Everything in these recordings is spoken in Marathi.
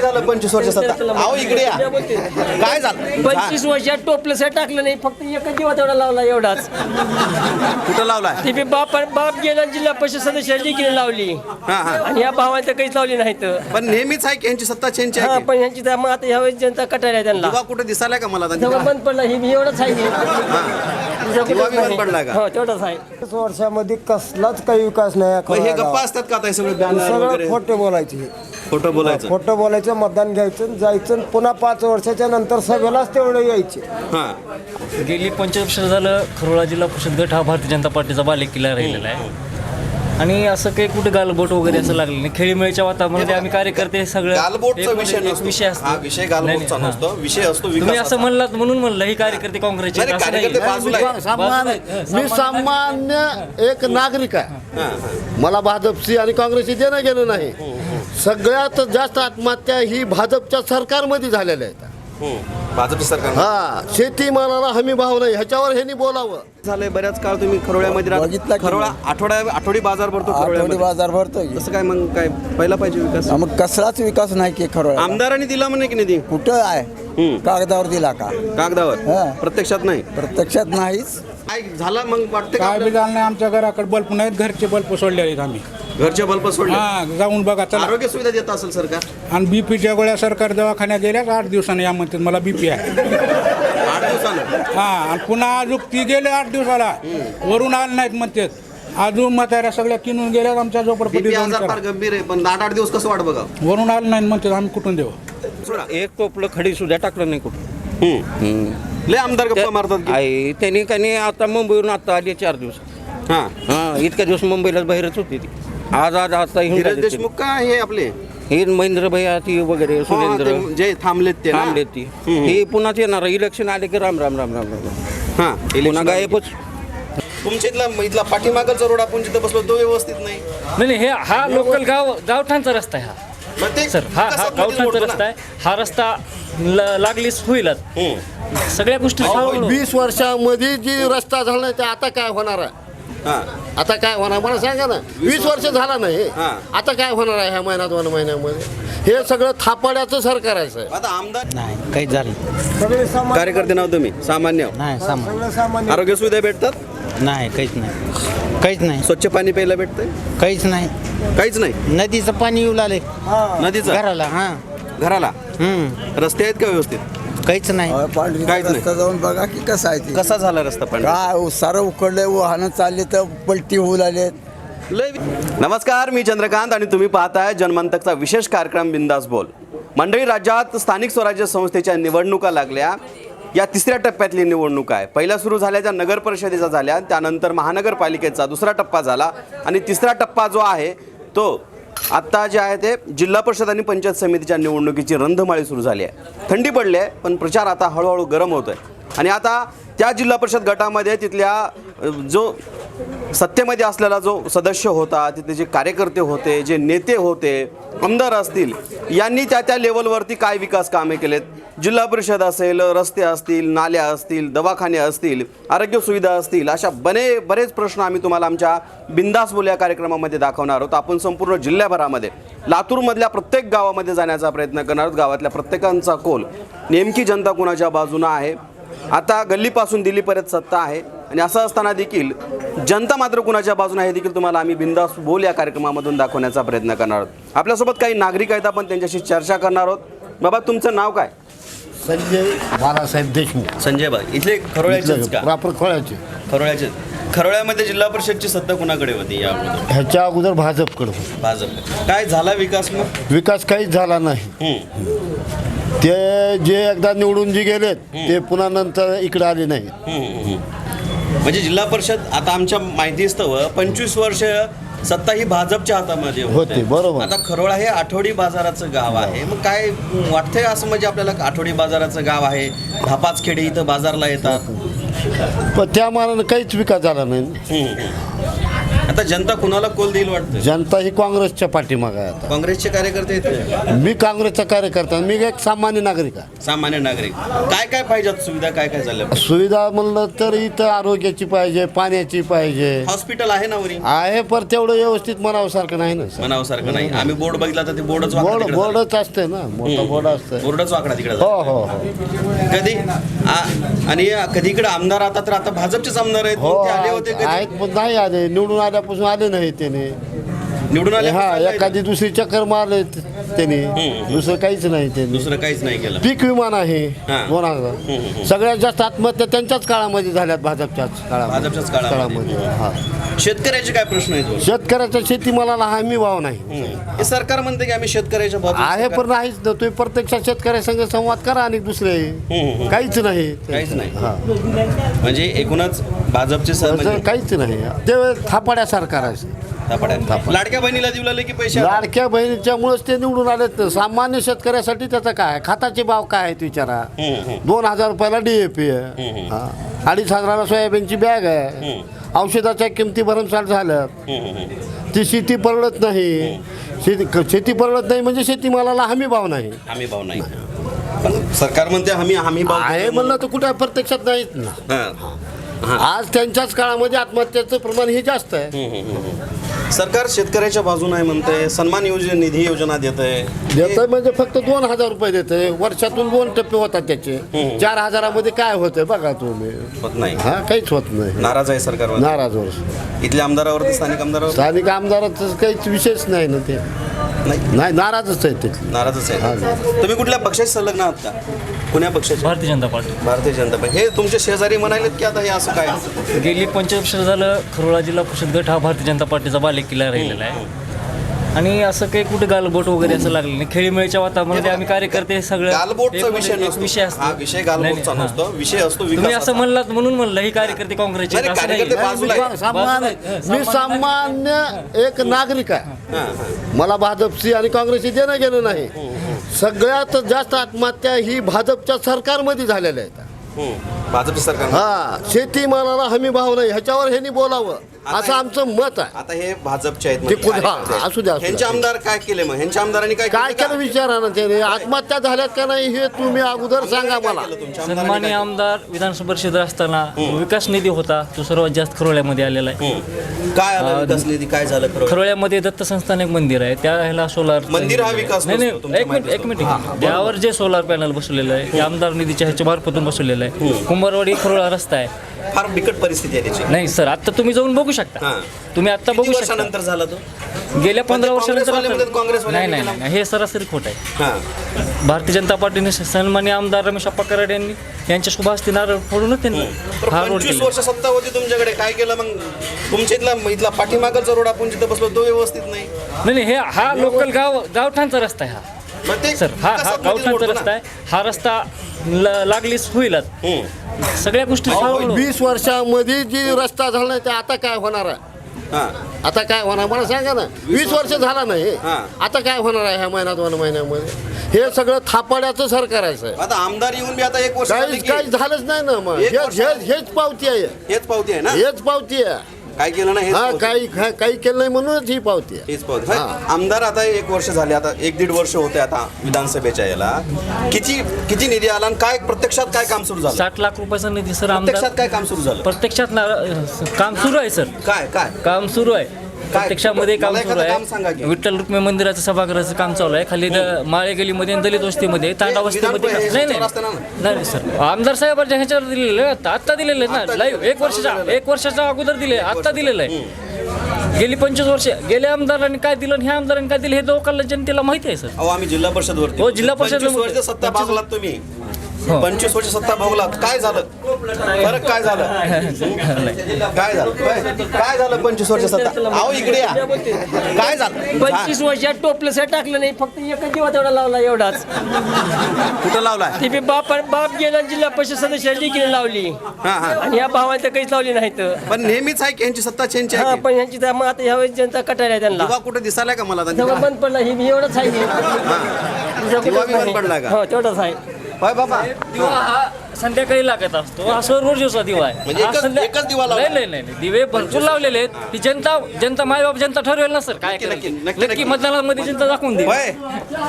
झालं पंचवीस वर्ष सत्ता? अहो इकडे या. काय झालं? पंचवीस वर्षात टोपलं टाकलं नाही फक्त एकच दिवस तेवढा लावला एवढाच. कुठं लावलाय? ती बी बाप बाप गेला जिल्हा परिषद सदस्य डिग्री लावली. हा हा. आणि या भावाने तर काहीच लावली नाही तर पण नेहमीच आहे की यांची सत्ता चेंज हा आहे की? पण ह्यांची तर मग आता ह्यावेळेस जनता कटायला आहे त्यांना. दिवा कुठे दिसायला का मला आता? बंद पडलं ही एवढंच आहे. दुसरं दिवा कुठंच बी बंद नाही. पडला का? हो तेवढंच आहे. पाच वर्षामध्ये कसलाच काही विकास नाही या मग हे गप्पा. असतात का आता हे सगळे बॅनर सगळं वगैरे? खोटे बोलायचे खोटं बोलायचं. खोटं बोलायचं मतदान घ्यायचं जायचं आणि पुन्हा पाच वर्षाच्या नंतर सभेलाच तेवढे यायचे. हा. गेली पंचवीस वर्ष झालं खरोळा जिल्हा परिषद गट हा भारतीय जनता पार्टीचा बालेकिल्ला राहिलेला आहे. आणि असं काही कुठे गालबोट वगैरे असं लागलं नाही. खेळीमेळीच्या वातावरणामध्ये आम्ही कार्यकर्ते सगळं गालबोटचा विषय एक नसतो. विषय असतो. हा विषय नाही, गालबोटचा नाही, नसतो हां. विषय असतो तुम्ही विकास असं म्हणलात म्हणून म्हणलं ही कार्यकर्ते काँग्रेसचे नाही, असं नाही. कार्यकर्ते बाजूला आहे. सामान्य मी सामान्य एक नागरिक आहे. मला भाजपशी आणि काँग्रेसशी देणं गेलं नाही सगळ्यात जास्त आत्महत्या ही भाजपच्या सरकारमध्ये झालेल्या आहेत. हम्म. भाजप सरकार हा शेतीमालाला हमी भाव नाही ह्याच्यावर ह्यांनी बोलावं. झालंय बऱ्याच काळ तुम्ही खरोळ्यामध्ये राहता. बघितला की खरोळा आठवड्या आठवडी बाजार भरतो आठवडी खरोळ्यामध्ये. बाजार भरतोय. कसं काय मग काय पहिला पाहिजे विकास? मग कसलाच विकास नाही की खरं आमदारांनी दिला म्हणे की निधी कुठं आहे? हम्म. कागदावर दिला का? कागदावर? हा. प्रत्यक्षात नाही? प्रत्यक्षात नाहीच. काय झाला मग वाटतं का काय बी आपल्याला? झालं नाही आमच्या घराकडे बल्ब नाहीत घरचे बल्ब सोडले आहेत आम्ही. घरचे बल्ब सोडले. हा जाऊन बघा चला. आरोग्य सुविधा देत असेल सरकार? आणि बीपीच्या गोळ्या सरकार दवाखान्यात गेल्याच आठ दिवसाने या म्हणतात मला बीपी आहे. आठ दिवसानं? हा आणि पुन्हा अजून ती गेले आठ दिवसाला. वरून आले नाहीत म्हणतात. अजून म्हाताऱ्या सगळ्या किनून गेल्यात आमच्या झोपडपट्टी बीपी आजार. फार गंभीर आहे पण आठ आठ दिवस कसं वाट बघा वरून आले नाहीत म्हणतात आम्ही कुठून देऊ? सोडा. एक टोपलं खडी सुद्धा टाकलं नाही कुठं. लय आमदार गप्पा मारतात की. आई त्यांनी त्यांनी आता मुंबईवरून आता आली चार दिवस. हा. हा इतक्या दिवस मुंबईला बाहेरच होती ती. आज आज आता हिंडा धीरज. देशमुख का हे आपले? हे महेंद्र भैया ती वगैरे हा, सुरेंद्र. ते जे थांबलेत ते ना? थांबले ती. हम्म. हे पुन्हाच येणार इलेक्शन आले की राम राम राम राम राम राम. हा पुन्हा इलेक्शन गायबच. तुमच्या इथला इथला पाठीमागचा रोड आपण जिथं बसलो तो व्यवस्थित नाही. नाही नाही, हे हा लोकल गाव गावठाणचा रस्ता आहे हा. मग ते सर हा हा विकासात मध्येच गावठाणचा मोडतो ना. रस्ता आहे. हा रस्ता ल- लागलीच होईलच. हम्म. सगळ्या गोष्टी सांगून- वीस वर्षामध्ये जी रस्ता झाला नाही ते आता काय होणार आहे? आता काय होणार? मला सांगा ना वीस वर्ष झाला नाही. हा. आता काय होणार आहे ह्या महिन्यात दोन महिन्यामध्ये? हे सगळं थापाड्याचं सरकार आहे. आता आमदार नाही काहीच झालं कार्यकर्ते नाव तुम्ही? सामान्य. नाही सामान सगळं सामान्य. आरोग्य सुविधा भेटतात? नाही काहीच नाही. काहीच नाही. स्वच्छ पाणी प्यायला भेटतंय? काहीच नाही. काहीच नाही? नदीचं पाणी येऊ लागले. नदीचं? घराला हा. घराला? हम्म. रस्ते आहेत का व्यवस्थित? काहीच नाही. पांढरी काहीच नाही. रस्ता जाऊन बघा की कसा आहे ते. कसा झाला रस्ता पण काय सारं उकडलंय वाहनं चालले तर पलटी होऊ लागले लय नमस्कार मी चंद्रकांत आणि तुम्ही पाहताय जनमंतकचा विशेष कार्यक्रम बिंदास बोल. मंडळी राज्यात स्थानिक स्वराज्य संस्थेच्या निवडणुका लागल्या. या तिसऱ्या टप्प्यातली निवडणूक आहे. पहिल्या सुरू झाल्या त्या नगर परिषदेचा झाल्या. त्यानंतर महानगरपालिकेचा दुसरा टप्पा झाला. आणि तिसरा टप्पा जो आहे तो आत्ता जे आहे ते जिल्हा परिषद आणि पंचायत समितीच्या निवडणुकीची रंधमाळी सुरू झाली आहे. थंडी पडली आहे पण प्रचार आता हळूहळू गरम होतोय. आणि आता त्या जिल्हा परिषद गटामध्ये तिथल्या जो सत्तेमध्ये असलेला जो सदस्य होता तिथे जे कार्यकर्ते होते जे नेते होते आमदार असतील यांनी त्या त्या लेवलवरती काय विकास कामे केलेत? जिल्हा परिषद असेल रस्ते असतील नाल्या असतील दवाखाने असतील आरोग्य सुविधा असतील अशा बने बरेच प्रश्न आम्ही तुम्हाला आमच्या बिंदास बोल या कार्यक्रमामध्ये दाखवणार आहोत. आपण संपूर्ण जिल्ह्याभरामध्ये लातूरमधल्या प्रत्येक गावामध्ये जाण्याचा प्रयत्न करणार आहोत. गावातल्या प्रत्येकांचा कोल नेमकी जनता कुणाच्या बाजूनं आहे? आता गल्लीपासून दिल्लीपर्यंत सत्ता आहे. आणि असं असताना देखील जनता मात्र कुणाच्या बाजूने आहे देखील तुम्हाला आम्ही बिंदास बोल या कार्यक्रमामधून दाखवण्याचा प्रयत्न करणार आहोत. आपल्यासोबत काही नागरिक आहेत आपण त्यांच्याशी चर्चा करणार आहोत. बाबा तुमचं नाव काय? संजय बाळासाहेब देशमुख. संजय बाई इथले खरोळ्याचेच का? प्रॉपर खोळ्याचे खरोळ्याचे खरोळ्यामध्ये जिल्हा परिषदची सत्ता कुणाकडे होती या अगोदर? ह्याच्या अगोदर भाजपकडे होतं. भाजप काय झाला विकास मग? विकास काहीच झाला नाही. हम्म, ते जे एकदा निवडून जे गेलेत ते पुन्हा नंतर इकडे आले नाही हम्म, हम्म. म्हणजे जिल्हा परिषद आता आमच्या माहितीस्तव पंचवीस वर्ष सत्ता ही भाजपच्या हातामध्ये होते, बरोबर. आता खरोळा हे आठवडी बाजाराचं गाव आहे. मग काय वाटतंय असं म्हणजे आपल्याला आठवडी बाजाराचं गाव आहे? धापाच खेडे इथं बाजारला येतात. पण त्या मानानं काहीच विकास झाला नाही. आता जनता कुणाला कोल देईल वाटतं? जनता ही काँग्रेसच्या पाठीमागे आहे आता. काँग्रेसचे कार्यकर्ते आहेत मी काँग्रेसचा कार्यकर्ता मी एक सामान्य नागरिक आहे. सामान्य नागरिक. काय काय पाहिजेत सुविधा? काय काय झाल्या सुविधा म्हणलं तर इथं आरोग्याची पाहिजे पाण्याची पाहिजे. हॉस्पिटल आहे ना वरी? आहे पर तेवढं व्यवस्थित म्हणावसारखं नाही ना सर. मनावसारखं नाही. आम्ही बोर्ड बघितला तर ते बोर्डच वाकडा बोर्ड तिकडे झालं. बोर्डच असते ना. मोठं बोर्ड असतं बोर्डच वाकडा तिकडे हो. हो हो. कधी? आ- आणि कधी इकडे आमदार आता तर आता भाजपचेच आमदार आहेत. हो ते आले होते कधी? आहेत पण नाही आले. निवडून आल्यापासून आले नाही त्याने. निवडून आले हा एखादी दुसरी चक्कर मारले त्याने. दुसरं काहीच नाही त्याने. दुसरं काहीच नाही केलं. पीक विमा नाही हा. दोन हजार सगळ्यात जास्त आत्महत्या त्यांच्याच काळामध्ये झाल्यात भाजपच्याच काळामध्ये. भाजपच्याच काळामध्ये. हा. शेतकऱ्याचे काय प्रश्न आहेत शेतकऱ्याच्या शेतीमालाला हमी भाव नाही. हे सरकार म्हणते की आम्ही शेतकऱ्याच्या बाजूने आहे सरकार- पण नाहीच ना तुम्ही प्रत्यक्षात शेतकऱ्यासंग संवाद करा आणि दुसरे. काहीच नाही. काहीच नाही. हा. म्हणजे एकूणच भाजपचे असं म्हणजे काहीच नाही. ते थापाड्या सरकार आहे थापाड्या. लाडक्या बहिणीला देऊ लागले की पैसे लाडक्या बहिणीच्यामुळेच ते निवडून आलेत. सामान्य शेतकऱ्यासाठी त्याचा काय? खताचे भाव काय आहेत विचारा? दोन हजार रुपयाला डीएपी आहे. हा. अडीच हजाराला सोयाबीनची बॅग आहे. औषधाच्या किमती भरमसाठ झाल्या ती शेती परवडत नाही. शेती शेती परवडत नाही म्हणजे शेतीमालाला हमी भाव नाही. हमी भाव नाही. पण सरकार म्हणते हमी हमी भाव आहे म्हणलं तर कुठे प्रत्यक्षात नाहीत ना. हा. आज त्यांच्याच काळामध्ये आत्महत्याचं प्रमाण हे जास्त आहे. सरकार शेतकऱ्याच्या बाजूने आहे म्हणते सन्मान योजना निधी योजना देत. आहे देतंय म्हणजे फक्त दोन हजार रुपये देते. वर्षातून दोन टप्पे होतात त्याचे. चार हजारामध्ये काय होतंय बघा तुम्ही. होत नाही. हा काहीच होत नाही. नाराज आहे सरकार नाराज वर्ष इथल्या आमदारावरती स्थानिक आमदारावर? स्थानिक आमदाराचं काहीच विशेष नाही ना ते. नाही. नाही नाराजच आहे ते. नाराजच आहे. तुम्ही कुठल्या पक्षाशी संलग्न आहात का? कुण्या पक्षाचे भारतीय जनता पार्टी. भारतीय जनता पार्टी. हे तुमचे शेजारी म्हणालेत की आता हे असं काय? गेली पंचवीस वर्ष झालं खरोळा जिल्हा परिषद गट हा भारतीय जनता पार्टीचा बालेकिल्ला राहिलेला आहे. आणि असं काही कुठे गालबोट वगैरे असं लागलं नाही. खेळीमेळीच्या वातावरणामध्ये आम्ही कार्यकर्ते सगळं गालबोटचा एक- विषय नसतो. विषय असतो. हा विषय गालबोटचा नाही, नाही, नसतो. विषय असतो तुम्ही असं. म्हणलात म्हणून म्हणलं हे कार्यकर्ते काँग्रेसचे नाही, असं कार्यकर्ते नाही. बाजूला आहे. सामान्य मी सामान्य एक नागरिक आहे. हा, हा. मला भाजपशी आणि काँग्रेसशी देणं घेणं नाही सगळ्यात जास्त आत्महत्या ही भाजपच्या सरकारमध्ये झालेल्या आहेत. हो. भाजप सरकार हा शेतीमालाला हमी भाव नाही ह्याच्यावर ह्यांनी बोलावं. असं आमचं मत आहे. आता हे भाजपचे आहेत ते म्हणजे कुठं- हा, कार्यकर्ते आहेत. असू द्या, असू ह्यांचे. आमदार काय केले मग? ह्यांच्या आमदारांनी काय काय केलं विचारा ना त्याने आत्महत्या झाल्यात का नाही हे तुम्ही अगोदर सांगा मला. सन्मान्य काय आमदार विधानसभा परिषद असताना विकास निधी होता तो सर्वात जास्त खरोळ्यामध्ये आलेला आहे? हम्म. काय आलं विकास निधी? काय झालं खरं खरोळ्यामध्ये दत्त संस्थान एक मंदिर आहे त्या ह्याला सोलार मंदिर हा विकास नाही नसतो, नाही तुमच्या एक मिनिट एक मिनिट. त्यावर जे सोलार पॅनल बसवलेलं आहे ते आमदार निधीच्या ह्याच्या मार्फतून बसवलेलं आहे. कुंभारवाडी खरोळा रस्ता आहे. फार बिकट परिस्थिती आहे त्याची. नाही सर आता तुम्ही जाऊन बघू शकता. हा. तुम्ही आता किती बघू शकता. वर्षानंतर झाला तो? गेल्या पंधरा वर्षानंतर आता- काँग्रेसवाल्याने नाही नाही केला. नाही नाही, हे सरासरी खोट आहे. हा. भारतीय जनता पार्टीने सन्मान्य आमदार रमेश अप्पा कराड यांनी यांच्या शुभ हस्ते नारळ फोडूनच त्यांनी हा. रोड पंचवीस केला वर्ष सत्ता होती तुमच्याकडे. काय केलं मग? तुमच्या इथला इथला पाठीमागचा रोड आपण जिथं बसलो तो व्यवस्थित नाही. नाही नाही हे हा लोकल गाव गावठाणचा रस्ता आहे हा. मग ते सर हा हा विकासात मध्येच गावठाणचा मोडतो रस्ता. आहे हा रस्ता ल- लागलीच होईलच. हम्म. सगळ्या गोष्टी सावरून- वीस वर्षामध्ये जी रस्ता झाला नाही ते आता काय होणार आहे? हा. आता काय होणार? मला सांगा ना वीस वर्ष झाला नाही. हा. आता काय होणार आहे ह्या महिन्यात दोन महिन्यामध्ये? हे सगळं थापाड्याचं सरकार आहे साहेब. आता आमदार येऊन बी आता एक वर्ष झाले काहीच की काही झालंच नाही ना मग. एक हेच वर्ष हेच हेच पावती आहे. हेच पावती आहे ना? हेच पावती आहे. काय केलं ना हेच हा. काही काही- काही केलं नाही म्हणूनच ही पावती आहे. हेच पावती. आमदार आता एक वर्ष झाले आता एक दीड वर्ष होते आता विधानसभेच्या याला. किती किती निधी आला आणि काय प्रत्यक्षात काय काम सुरू झालं? साठ लाख रुपयाचा निधी सर आमदार प्रत्यक्षात काय काम सुरू झालं? प्रत्यक्षात ना काम सुरू आहे सर. काय काय? काम सुरू आहे. प्रत्यक्षामध्ये काम मला सुरू एखादं काम सांगा आहे. विठ्ठल रुक्मिणी मंदिराचं सभागृहाचं काम चालू आहे. खाली द- माळे गलीमध्ये आणि दलित वस्तीमध्ये तांडा वस्तीमध्ये विधान नाही नाही. ना? नाही. सर. आमदार साहेबांच्या ह्याच्यावर दिलेलं आहे. आता आत्ता दिलेलं आहे ना. लाईव्ह एक वर्षाच्या एक वर्षाच्या अगोदर दिले. आत्ता दिलेलं आहे. गेली पंचवीस वर्ष. गेल्या आमदारांनी काय दिलं आणि ह्या आमदारांनी काय दिलं हे लोकांना जनतेला माहिती आहे सर. अहो आम्ही जिल्हा परिषद वरती हो, जिल्हा परिषद- सत्ता तुम्ही. हो. पंचवीस वर्ष सत्ता भोगलात. काय झालं? फरक काय झालं? काय झालं? काय? काय झालं पंचवीस वर्ष सत्ता? अहो इकडे या. काय झालं? पंचवीस वर्षात टोपलं टाकलं नाही फक्त एकच दिवस तेवढा लावला एवढाच. कुठं लावलाय ते बी बाप बाप गेला जिल्हा परिषद सदस्य डिग्री लावली. हा हा. आणि या भावाने तर काहीच लावली नाहीत. पण नेहमीच आहे की यांची सत्ता चेंज हा आहे की? पण यांची तर मग आता ह्यावेळेस जनता कटायला आहे त्यांना. दिवा कुठे दिसायला का मला? तेव्हा बंद पडला ही एवढंच आहे. की. दुसरं दिवा कुठंच बी बंद नाही. पडला का? हो तेवढंच आहे. होय बाबा. दिवा हा संध्याकाळी लागत असतो. असं रोजचा दिवा आहे. म्हणजे हा एकच- संध्या- एकच दिवा लावला? नाही नाही नाही दिवे भरपूर लावलेले आहेत. ती जनता जनता मायबाप जनता ठरवेल ना सर. काय नक्की, करायचं. नक्की, नक्की, नक्की मतदानामध्ये जनता दाखवून दे होय.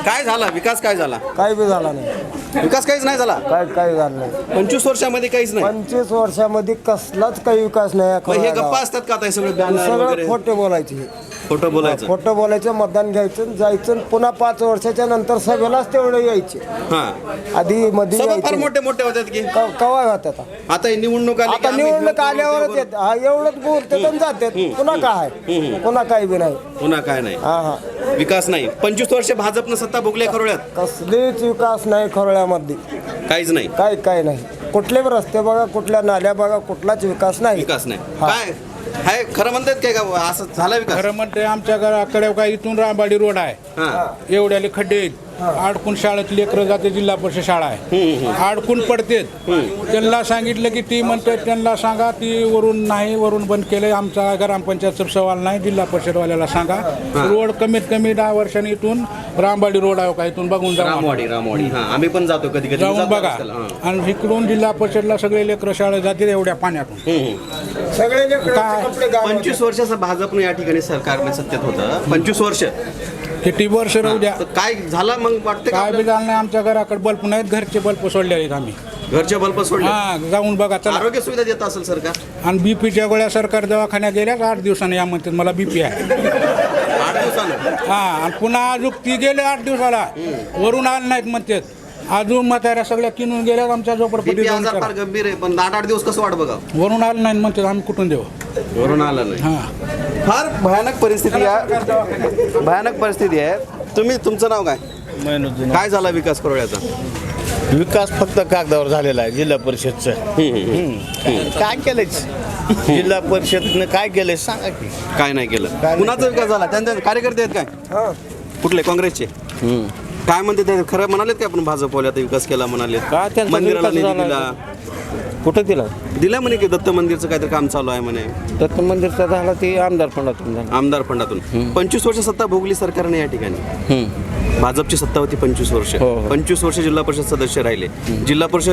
काय झाला? विकास काय झाला? काय बी झाला नाही. विकास काहीच नाही झाला? काय काय झालं नाही. पंचवीस वर्षामध्ये काहीच नाही. पंचवीस वर्षामध्ये कसलाच काही विकास नाही. या मग हे गप्पा. असतात का आता हे सगळे बॅनर सगळं वगैरे? खोटे बोलायचे खोटं बोलायचं. खोटं बोलायचं मतदान घ्यायचं जायचं पुन्हा पाच वर्षाच्या नंतर सभेलाच तेवढे यायचे. हा. आधी मध्ये सभा फार यायचे. मोठे मोठे होतात की? क- कवा होत आता? आता ही निवडणूक आली की आता आम्ही निवडणूक आल्यावरच येत हा एवढंच बोलतात आणि जातात. पुन्हा काय? पुन्हा काही बी नाही. पुन्हा काय नाही. हा हा. विकास नाही. पंचवीस वर्ष भाजपनं सत्ता भोगली आहे खरोळ्यात. कसलीच विकास नाही खरोळ्यामध्ये. काहीच नाही. काय काय नाही. कुठले बी रस्ते बघा कुठल्या नाल्या बघा कुठलाच विकास नाही. विकास नाही. हा. काय? हाय खरं म्हणतात काय का? असं झाला खरं म्हणते आमच्या घराकडे काय इथून रामबाडी रोड आहे. हा. एवढ्याले खड्डे आहेत. अडकून शाळेत लेकरं जाते जिल्हा परिषद शाळा आहे. अडकून पडतेत. त्यांना सांगितलं की ती म्हणते त्यांना सांगा ती वरून नाही वरून बंद केलंय आमचा ग्रामपंचायतचा सवाल नाही जिल्हा परिषदवाल्याला सांगा. रोड कमीत कमी दहा वर्षांनी इथून रामबाडी रोड आहे का इथून बघून जाऊ रामवाडी रामवाडी. हा आम्ही पण जातो कधी कधी. जाऊन बघा. हा. आणि इकडून जिल्हा परिषदला सगळे लेकरं शाळेत जातील एवढ्या पाण्यातून. सगळे पंचवीस वर्षाचं भाजपनं या ठिकाणी सरकार सत्तेत होतं. पंचवीस वर्ष. किती वर्ष राहू द्या. तर काय झाला मग वाटतं काय बी झालं नाही आमच्या घराकडे बल्ब नाहीत घरचे बल्ब सोडले आहेत आम्ही. घरचे बल्ब सोडले? हा जाऊन बघा चला. आरोग्य सुविधा देत असेल सरकार आणि बीपीच्या गोळ्या सरकार दवाखान्यात गेल्याच आठ दिवसांनी या म्हणतात मला बीपी आहे. आठ दिवसानं? हा आणि पुन्हा अजून ती गेले आठ दिवसाला. वरून आले नाहीत म्हणतात. अजून म्हाताऱ्या सगळ्या किनून गेल्यात आमच्या झोपडपट्टी आजार फार करा. गंभीर आहे पण आठ आठ दिवस कसं वाट बघा वरून आले नाहीत म्हणतात आम्ही कुठून देऊ? वरून आलं नाही. हा. फार भयानक परिस्थिती आहे. भयानक परिस्थिती आहे. तुम्ही तुमचं नाव काय? काय झाला विकास करोड्याचा? विकास फक्त कागदावर झालेला आहे जिल्हा परिषदचं. काय केलंच जिल्हा परिषदनं काय केलंय? सांगा की. काय नाही केलं. कुणाचा विकास झाला? त्यांचे कार्यकर्ते आहेत काय? हा. कुठले? काँग्रेसचे? काय म्हणते ते? खरं म्हणालेत का आपण भाजपवाले? आता विकास केला म्हणाले का त्यांचा मंदिराला विकास निधी झाला? दिला. कुठं दिला? दिला म्हणे की दत्त मंदिरचं काहीतरी काम चालू आहे म्हणे. दत्त मंदिरचा झाला ते आमदार फंडातून झाला. आमदार फंडातून. पंचवीस वर्ष सत्ता भोगली सरकारने या ठिकाणी. हम्म. भाजपची सत्ता होती पंचवीस वर्ष. हो, हो. पंचवीस वर्ष जिल्हा परिषद सदस्य राहिले. जिल्हा परिषद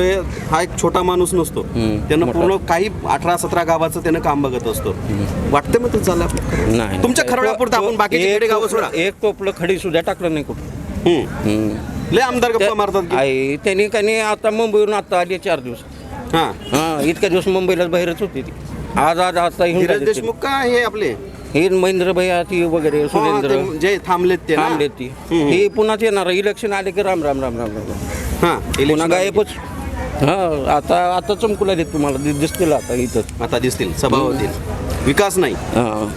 हा एक छोटा माणूस नसतो. त्यानं पूर्ण काही अठरा सतरा गावाचं त्यानं काम बघत असतो. वाटतं मग ते झालं आपलं? नाही. तुमच्या खरवड्यापुरतं आपण एक खेडे गावं सोडा. एक टोपलं खडी सुद्धा टाकलं नाही कुठं. लय आमदार गप्पा मारतात की. आई त्यांनी काही आता मुंबईवरून आता आली चार दिवस. हा. हा इतक्या दिवस मुंबईला बाहेरच होती ती. आज आज आता देशमुख का हे आपले? हे महेंद्र भैया ती वगैरे सुरेंद्र. जे थांबलेत ते ना? थांबले ती. हे पुन्हाच येणार इलेक्शन आले की राम राम राम राम राम राम. हा पुन्हा गायबच. हा आता आता चमकुला देत तुम्हाला. दि- दिसतील आता इथं. आता दिसतील. सभा होतील विकास नाही. हा.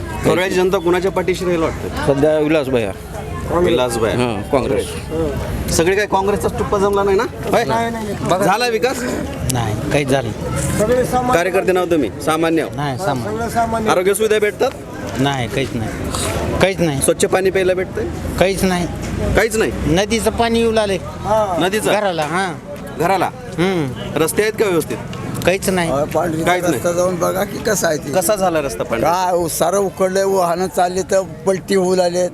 जनता कुणाच्या पाठीशी राहील वाटतं? सध्या विलास भैया विलासभाई हा काँग्रेस. सगळे काय काँग्रेसचा टुप्पा जमला नाही ना? होय? झाला विकास? नाही काहीच झालं सगळे सामान्य. कार्यकर्ते नाव तुम्ही? सामान्य. नाही सामान सगळे सामान्य. आरोग्य सुविधा भेटतात? नाही काहीच नाही. काहीच नाही. स्वच्छ पाणी प्यायला भेटतंय? काहीच नाही. काहीच नाही? नदीचं पाणी येऊ लागले हा. नदीचं? घराला हा. घराला? हम्म. रस्ते आहेत का व्यवस्थित? काहीच नाही. काहीच नाही. रस्ता जाऊन बघा की कसं आहे ते. कसा झाला रस्ता पण काय सारं उकडलंय वाहनं चालले तर पलटी होऊ लागले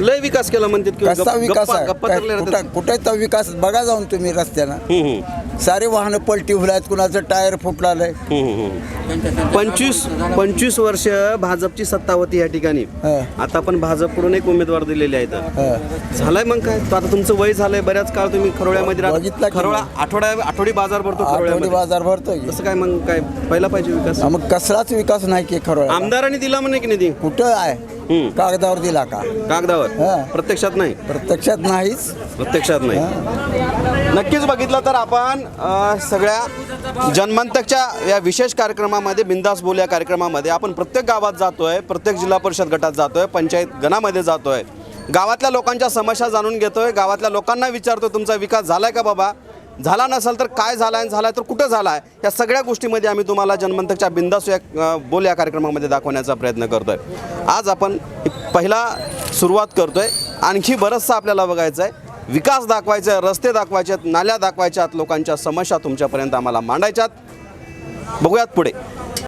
लय विकास केला म्हणतात की कसा गप्प- विकास गप्पा- गप्पा कुठं राहतात. कुठे तर विकास बघा जाऊन तुम्ही रस्त्यानं. हम्म, हम्म, सारे वाहनं पलटी आहेत कुणाचं टायर हम्म. पंचवीस पंचवीस वर्ष भाजपची सत्ता होती या ठिकाणी. हा. आता पण भाजपकडून एक उमेदवार दिलेले आहेत. झालंय मग काय? तो आता तुमचं वय झालंय बऱ्याच काळ तुम्ही खरोळ्यामध्ये राहता. बघितलं की खरोळा आठवड्या आठवडी बाजार भरतो आठवडी खरोळ्यामध्ये. बाजार भरतोय. की. तसं काय मग काय? पहिला पाहिजे विकास? मग कसलाच विकास नाही की खरं आमदारांनी दिला म्हणे की निधी? कुठं आहे? हम्म. कागदावर दिला का? कागदावर. प्रत्यक्षात नाही? प्रत्यक्षात नाहीच. प्रत्यक्षात नाही. नक्कीच बघितलं तर आपण अ, सगळ्या जन्मंतकच्या या विशेष कार्यक्रमामध्ये बिंदास बोल या कार्यक्रमामध्ये आपण प्रत्येक गावात जातोय प्रत्येक जिल्हा परिषद गटात जातोय पंचायत गणामध्ये जातोय. गावातल्या लोकांच्या समस्या जाणून घेतोय गावातल्या लोकांना विचारतोय तुमचा विकास झालाय का बाबा? झाला नसेल तर काय झालाय झालाय तर कुठं झाला आहे या सगळ्या गोष्टीमध्ये आम्ही तुम्हाला जन्मंतकच्या बिंदास या बोल या कार्यक्रमामध्ये दाखवण्याचा प्रयत्न करतोय. आज आपण पहिला सुरुवात करतोय. आणखी बरंचसं आपल्याला बघायचं आहे विकास दाखवायचा आहे रस्ते दाखवायचे आहेत नाल्या दाखवायच्या आहेत लोकांच्या समस्या तुमच्यापर्यंत आम्हाला मांडायच्यात. बघूयात पुढे.